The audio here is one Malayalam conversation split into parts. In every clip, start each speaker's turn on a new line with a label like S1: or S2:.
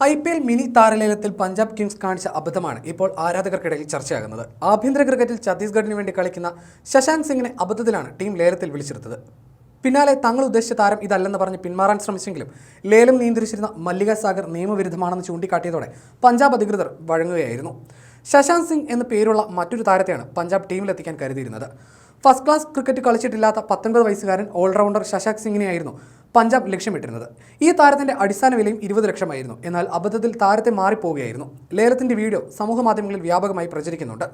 S1: ഐ പി എൽ മിനി താരലേലത്തിൽ പഞ്ചാബ് കിങ്സ് കാണിച്ച അബദ്ധമാണ് ഇപ്പോൾ ആരാധകർക്കിടയിൽ ചർച്ചയാകുന്നത്. ആഭ്യന്തര ക്രിക്കറ്റിൽ ഛത്തീസ്ഗഡിന് വേണ്ടി കളിക്കുന്ന ശശാന്ത് സിംഗിനെ അബദ്ധത്തിലാണ് ടീം ലേലത്തിൽ വിളിച്ചെടുത്തത് പിന്നാലെ തങ്ങൾ ഉദ്ദേശിച്ച താരം ഇതല്ലെന്ന് പറഞ്ഞ് പിന്മാറാൻ ശ്രമിച്ചെങ്കിലും ലേലം നിയന്ത്രിച്ചിരുന്ന മല്ലിക സാഗർ നിയമവിരുദ്ധമാണെന്ന് ചൂണ്ടിക്കാട്ടിയതോടെ പഞ്ചാബ് അധികൃതർ വഴങ്ങുകയായിരുന്നു. ശശാന്ത് സിംഗ് എന്ന പേരുള്ള മറ്റൊരു താരത്തെയാണ് പഞ്ചാബ് ടീമിലെത്തിക്കാൻ കരുതിയിരുന്നത്. ഫസ്റ്റ് ക്ലാസ് ക്രിക്കറ്റ് കളിച്ചിട്ടില്ലാത്ത പത്തൊൻപത് വയസ്സുകാരൻ ഓൾറൗണ്ടർ ശശാക് സിംഗിനെയായിരുന്നു പഞ്ചാബ് ലക്ഷ്യമിട്ടിരുന്നത്. ഈ താരത്തിന്റെ അടിസ്ഥാന വിലയും ഇരുപത് ലക്ഷമായിരുന്നു. എന്നാൽ അബദ്ധത്തിൽ താരത്തെ മാറിപ്പോവുകയായിരുന്നു. ലേലത്തിന്റെ വീഡിയോ സമൂഹ മാധ്യമങ്ങളിൽ വ്യാപകമായി പ്രചരിക്കുന്നുണ്ട്.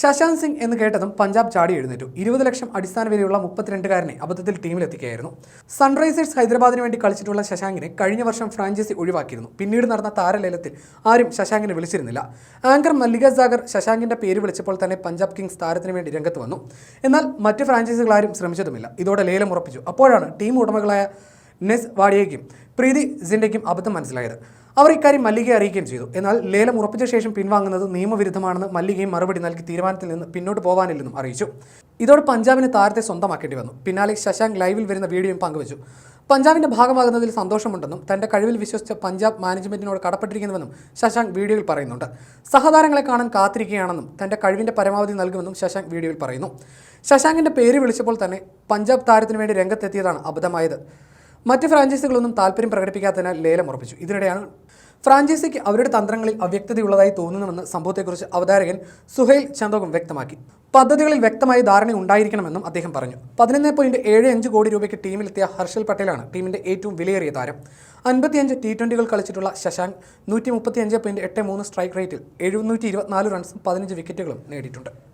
S1: ശശാന്ത് സിംഗ് എന്ന് കേട്ടതും പഞ്ചാബ് ചാടി എഴുന്നേറ്റു. ഇരുപത് ലക്ഷം അടിസ്ഥാന വിലയുള്ള മുപ്പത്തിരണ്ടുകാരനെ അബദ്ധത്തിൽ ടീമിലെത്തിക്കുകയായിരുന്നു. സൺറൈസേഴ്സ് ഹൈദരാബാദിന് വേണ്ടി കളിച്ചിട്ടുള്ള ശശാങ്കിനെ കഴിഞ്ഞ വർഷം ഫ്രാഞ്ചൈസി ഒഴിവാക്കിയിരുന്നു. പിന്നീട് നടന്ന താരലേലത്തിൽ ആരും ശശാങ്കിനെ വിളിച്ചിരുന്നില്ല. ആങ്കർ മല്ലിക സാഗർ ശശാങ്കിന്റെ പേര് വിളിച്ചപ്പോൾ തന്നെ പഞ്ചാബ് കിങ്സ് താരത്തിന് വേണ്ടി രംഗത്ത് വന്നു. എന്നാൽ മറ്റ് ഫ്രാഞ്ചൈസികൾ ആരും ശ്രമിച്ചതുമില്ല. ഇതോടെ ലേലം ഉറപ്പിച്ചു. അപ്പോഴാണ് ടീം ഉടമകളായ നെസ് വാഡിയയ്ക്കും പ്രീതി ജിൻഡയ്ക്കും അബദ്ധം മനസ്സിലായത്. അവർ ഇക്കാര്യം മല്ലികയെ അറിയിക്കുകയും ചെയ്തു. എന്നാൽ ലേലം ഉറപ്പിച്ച ശേഷം പിൻവാങ്ങുന്നത് നിയമവിരുദ്ധമാണെന്ന് മല്ലികയും മറുപടി നൽകി തീരുമാനത്തിൽ നിന്ന് പിന്നോട്ട് പോകാനില്ലെന്നും അറിയിച്ചു. ഇതോടെ പഞ്ചാബിന് താരത്തെ സ്വന്തമാക്കേണ്ടി വന്നു. പിന്നാലെ ശശാങ്ക് ലൈവിൽ വരുന്ന വീഡിയോയും പങ്കുവച്ചു. പഞ്ചാബിന്റെ ഭാഗമാകുന്നതിൽ സന്തോഷമുണ്ടെന്നും തന്റെ കഴിവിൽ വിശ്വസിച്ച പഞ്ചാബ് മാനേജ്മെന്റിനോട് കടപ്പെട്ടിരിക്കുന്നുവെന്നും ശശാങ്ക് വീഡിയോയിൽ പറയുന്നുണ്ട്. സഹതാരങ്ങളെ കാണാൻ കാത്തിരിക്കുകയാണെന്നും തന്റെ കഴിവിന്റെ പരമാവധി നൽകുമെന്നും ശശാങ്ക് വീഡിയോയിൽ പറയുന്നു. ശശാങ്കിന്റെ പേര് വിളിച്ചപ്പോൾ തന്നെ പഞ്ചാബ് താരത്തിനു വേണ്ടി രംഗത്തെത്തിയതാണ് അബദ്ധമായത്. മറ്റ് ഫ്രാഞ്ചൈസികളൊന്നും താല്പര്യം പ്രകടിപ്പിക്കാത്തതിനാൽ ലേലം ഉറപ്പിച്ചു. ഇതിനിടെയാണ് ഫ്രാഞ്ചൈസിക്ക് അവരുടെ തന്ത്രങ്ങളിൽ അവ്യക്തതയുള്ളതായി തോന്നുന്നുവെന്ന് സംഭവത്തെക്കുറിച്ച് അവതാരകൻ സുഹൈൽ ചന്ദോകും വ്യക്തമാക്കി. പദ്ധതികളിൽ വ്യക്തമായ ധാരണ ഉണ്ടായിരിക്കണമെന്നും അദ്ദേഹം പറഞ്ഞു. പതിനൊന്ന് പോയിന്റ് ഏഴ് അഞ്ച് കോടി രൂപയ്ക്ക് ടീമിലെത്തിയ ഹർഷൽ പട്ടേലാണ് ടീമിന്റെ ഏറ്റവും വിലയേറിയ താരം. അൻപത്തിയഞ്ച് ടി ട്വന്റികൾ കളിച്ചിട്ടുള്ള ശശാങ്ക് നൂറ്റി മുപ്പത്തി അഞ്ച് പോയിന്റ് എട്ട് മൂന്ന് സ്ട്രൈക്ക് റേറ്റിൽ എഴുന്നൂറ്റി ഇരുപത്തിനാല് റൺസും പതിനഞ്ച് വിക്കറ്റുകളും നേടിയിട്ടുണ്ട്.